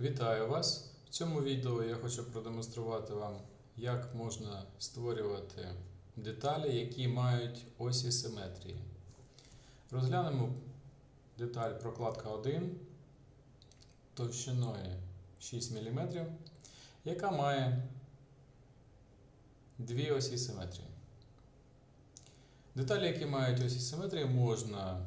Вітаю вас! В цьому відео я хочу продемонструвати вам, як можна створювати деталі, які мають осі симетрії. Розглянемо деталь прокладка 1 товщиною 6 мм, яка має дві осі симетрії. Деталі, які мають осі симетрії, можна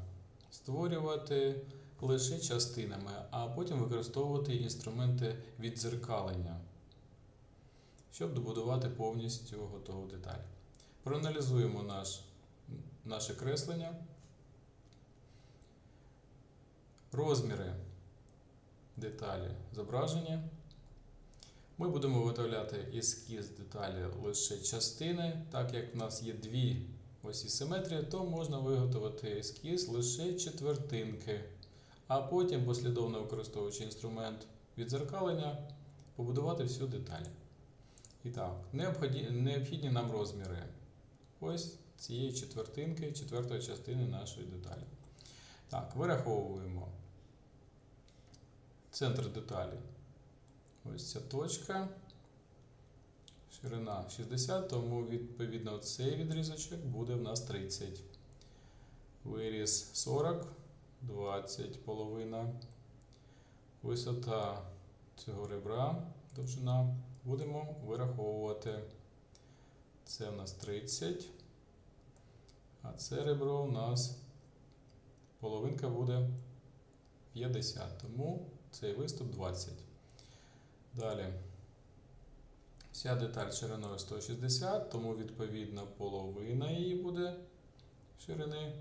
створювати лише частинами, а потім використовувати інструменти віддзеркалення, щоб добудувати повністю готову деталь. Проаналізуємо наш, наше креслення. Розміри деталі зображені. Ми будемо виготовляти ескіз деталі лише частини, так як в нас є дві осі симетрії, то можна виготовити ескіз лише четвертинки а потім, послідовно використовуючи інструмент відзеркалення, побудувати всю деталь. І так, необхідні, нам розміри ось цієї четвертинки, четвертої частини нашої деталі. Так, вираховуємо центр деталі. Ось ця точка. Ширина 60, тому відповідно цей відрізочок буде в нас 30. Виріз 40. 20 половина. Висота цього ребра, довжина, будемо вираховувати. Це у нас 30. А це ребро у нас половинка буде 50. Тому цей виступ 20. Далі. Вся деталь шириною 160, тому відповідно половина її буде ширини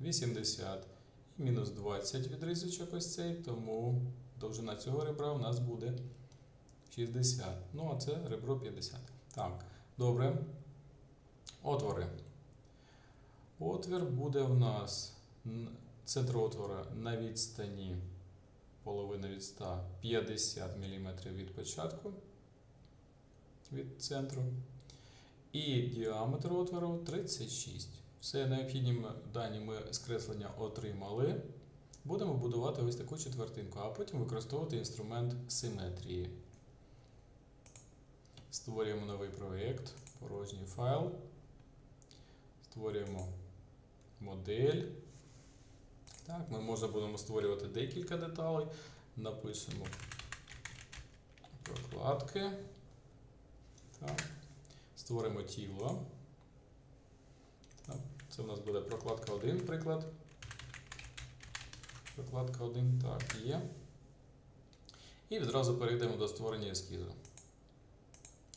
80 і мінус 20 відрізочок ось цей, тому довжина цього ребра у нас буде 60. Ну, а це ребро 50. Так, добре. Отвори. Отвір буде в нас центр отвора на відстані половина від 100 50 мм від початку від центру. І діаметр отвору 36 все необхідні дані ми з креслення отримали. Будемо будувати ось таку четвертинку, а потім використовувати інструмент симетрії. Створюємо новий проєкт, порожній файл. Створюємо модель. Так, Ми можна будемо створювати декілька деталей. Напишемо прокладки. Так. Створимо тіло. Це у нас буде прокладка 1, приклад. Прокладка 1, так, є. І відразу перейдемо до створення ескізу.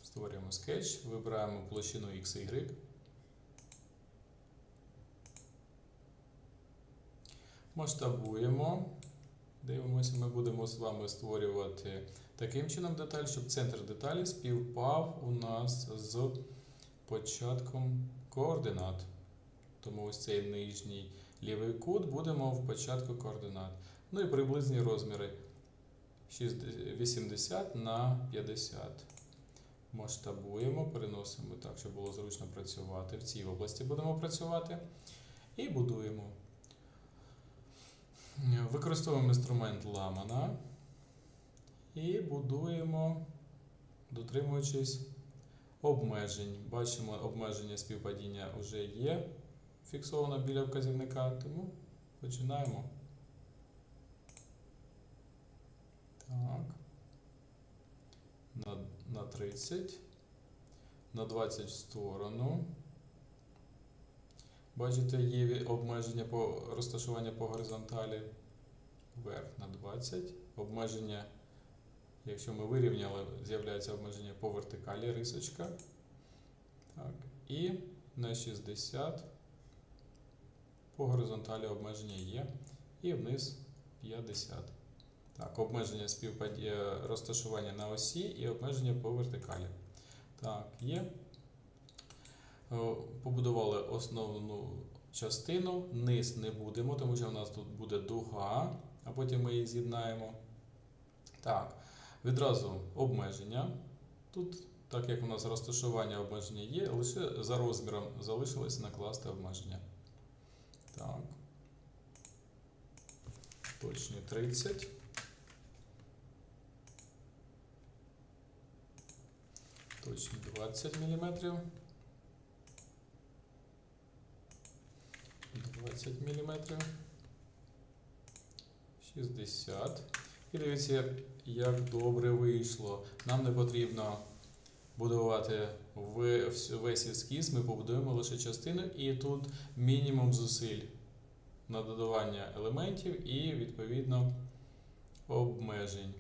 Створюємо скетч, вибираємо площину X, Y. Масштабуємо. Дивимося, ми будемо з вами створювати таким чином деталь, щоб центр деталі співпав у нас з початком координат. Тому ось цей нижній лівий кут будемо в початку координат. Ну і приблизні розміри 80 на 50. Масштабуємо, переносимо так, щоб було зручно працювати. В цій області будемо працювати. І будуємо. Використовуємо інструмент ламана і будуємо, дотримуючись обмежень. Бачимо, обмеження співпадіння вже є фіксовано біля вказівника, тому починаємо. Так. На, на 30. На 20 в сторону. Бачите, є обмеження по розташування по горизонталі. Вверх на 20. Обмеження, якщо ми вирівняли, з'являється обмеження по вертикалі рисочка. Так. І на 60 по горизонталі обмеження є. І вниз 50. Так, обмеження співпадіння розташування на осі і обмеження по вертикалі. Так, є. Побудували основну частину. Низ не будемо, тому що у нас тут буде дуга, а потім ми її з'єднаємо. Так, відразу обмеження. Тут, так як у нас розташування обмеження є, лише за розміром залишилось накласти обмеження. Точні 30. Точні 20 мм. 20 мм. 60. І дивіться, як добре вийшло. Нам не потрібно будувати весь ескіз, ми побудуємо лише частину і тут мінімум зусиль на додавання елементів і відповідно обмежень.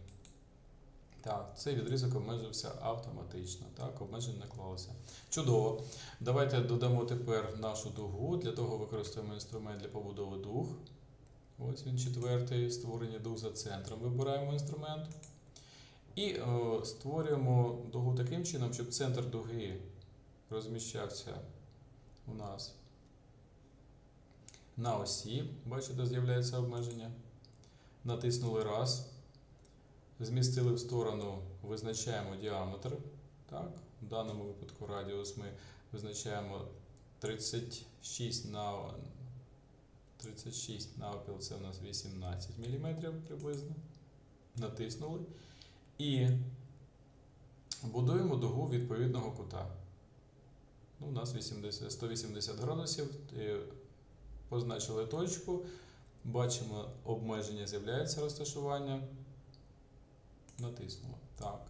Так, цей відрізок обмежився автоматично. Так, обмежень не клалося. Чудово. Давайте додамо тепер нашу дугу. Для того використаємо інструмент для побудови дуг. Ось він четвертий. Створення дуг за центром. Вибираємо інструмент. І е, створюємо дугу таким чином, щоб центр дуги розміщався у нас на осі. Бачите, з'являється обмеження. Натиснули раз. Змістили в сторону, визначаємо діаметр. Так? В даному випадку радіус ми визначаємо 36 на 36 навпіл, це у нас 18 мм приблизно. Натиснули. І будуємо дугу відповідного кута. Ну, у нас 80, 180 градусів. Позначили точку. Бачимо, обмеження з'являється розташування. Натиснули. Так.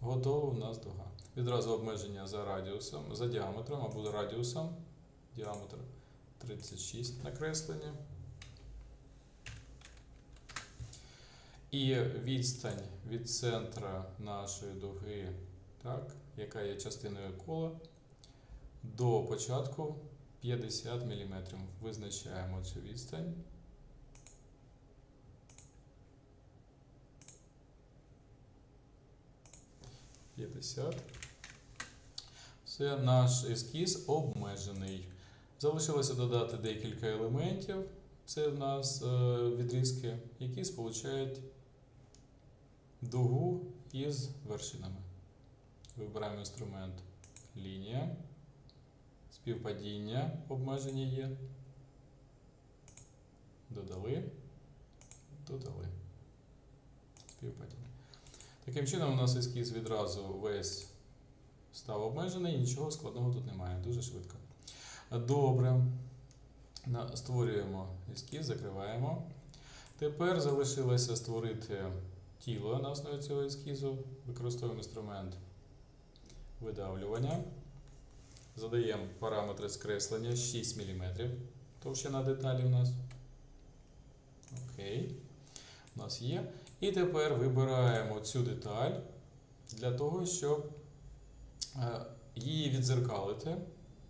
Готово у нас дуга. Відразу обмеження за радіусом, за діаметром або радіусом. Діаметр 36 накреслення. І відстань від центра нашої дуги, так, яка є частиною кола, до початку 50 мм. Визначаємо цю відстань. П'ятдесят. Все, наш ескіз обмежений. Залишилося додати декілька елементів. Це в нас е, відрізки, які сполучають дугу із вершинами. Вибираємо інструмент лінія. Співпадіння обмеження є. Додали. Додали. Співпадіння. Таким чином, у нас ескіз відразу весь став обмежений, нічого складного тут немає. Дуже швидко. Добре. Створюємо ескіз, закриваємо. Тепер залишилося створити тіло на основі цього ескізу. Використовуємо інструмент видавлювання. Задаємо параметри скреслення 6 мм. Товщина деталі у нас. Окей. У нас є. І тепер вибираємо цю деталь для того, щоб е, її відзеркалити.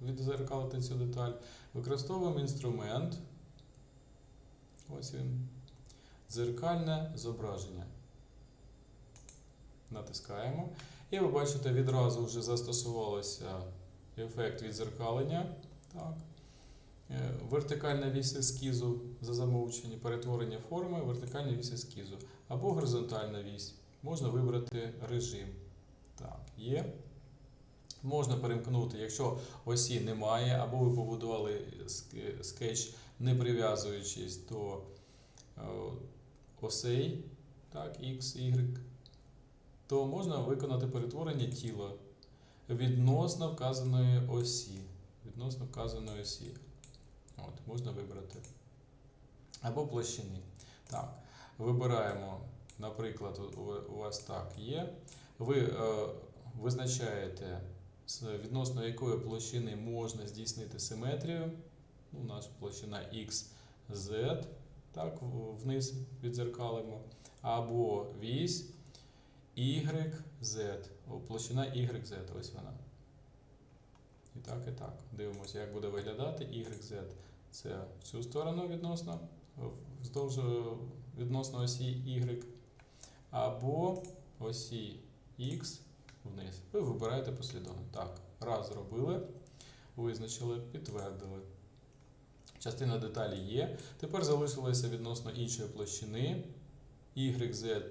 Відзеркалити цю деталь. Використовуємо інструмент. Ось він. Дзеркальне зображення. Натискаємо. І ви бачите, відразу вже застосувалося ефект відзеркалення. Так. Е, Вертикальна вісь ескізу за замовчення, перетворення форми, вертикальна вісь ескізу. Або горизонтальна вісь. Можна вибрати режим. Так, є. Можна перемкнути, якщо осі немає, або ви побудували скетч, не прив'язуючись до е, осей, так, X, Y, то можна виконати перетворення тіла відносно вказаної осі. Відносно вказаної осі. От, можна вибрати. Або площини. Так, вибираємо, наприклад, у- вас так є. Ви е, визначаєте, відносно якої площини можна здійснити симетрію. Ну, У нас площина X, Z, так, вниз відзеркалимо. Або вісь Y, Z. О, Площина Y, Z, ось вона. І так, і так. Дивимося, як буде виглядати Y, Z. Це в цю сторону відносно, вздовж е, відносно осі Y. Або осі X вниз. Ви вибираєте послідовно. Так, раз зробили, визначили, підтвердили. Частина деталі є. Тепер залишилося відносно іншої площини Y, Z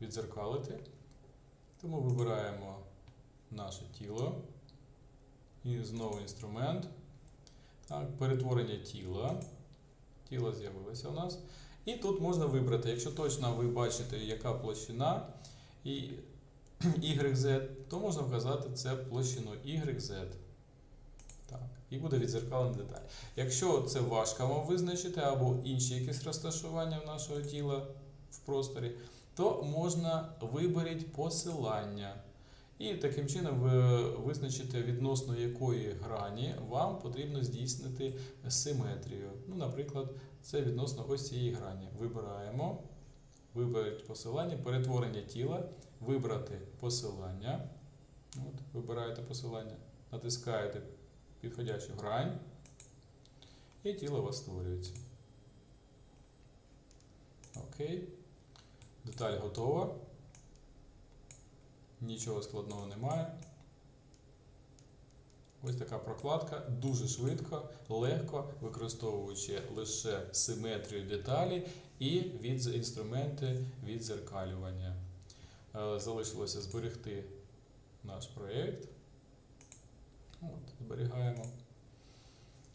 відзеркалити. Тому вибираємо наше тіло. І знову інструмент. Так, перетворення тіла. Тіло з'явилося у нас. І тут можна вибрати, якщо точно ви бачите, яка площина, YZ, то можна вказати це площину YZ. Так, і буде відзеркалена деталь. Якщо це важко вам визначити або інші якісь розташування нашого тіла в просторі, то можна виберіть посилання. І таким чином ви визначите, відносно якої грані вам потрібно здійснити симетрію. Ну, наприклад, це відносно ось цієї грані. Вибираємо, виберіть посилання, перетворення тіла, вибрати посилання. От, вибираєте посилання, натискаєте підходящу грань, і тіло у вас створюється. Окей. Деталь готова. Нічого складного немає. Ось така прокладка дуже швидко, легко, використовуючи лише симетрію деталі і від інструменти відзеркалювання. Е, Залишилося зберегти наш проєкт. От, зберігаємо.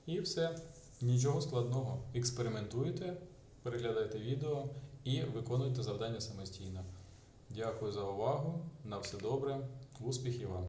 І все. Нічого складного. Експериментуйте, переглядайте відео і виконуйте завдання самостійно. Дякую за увагу. На все добре. Успіхів вам!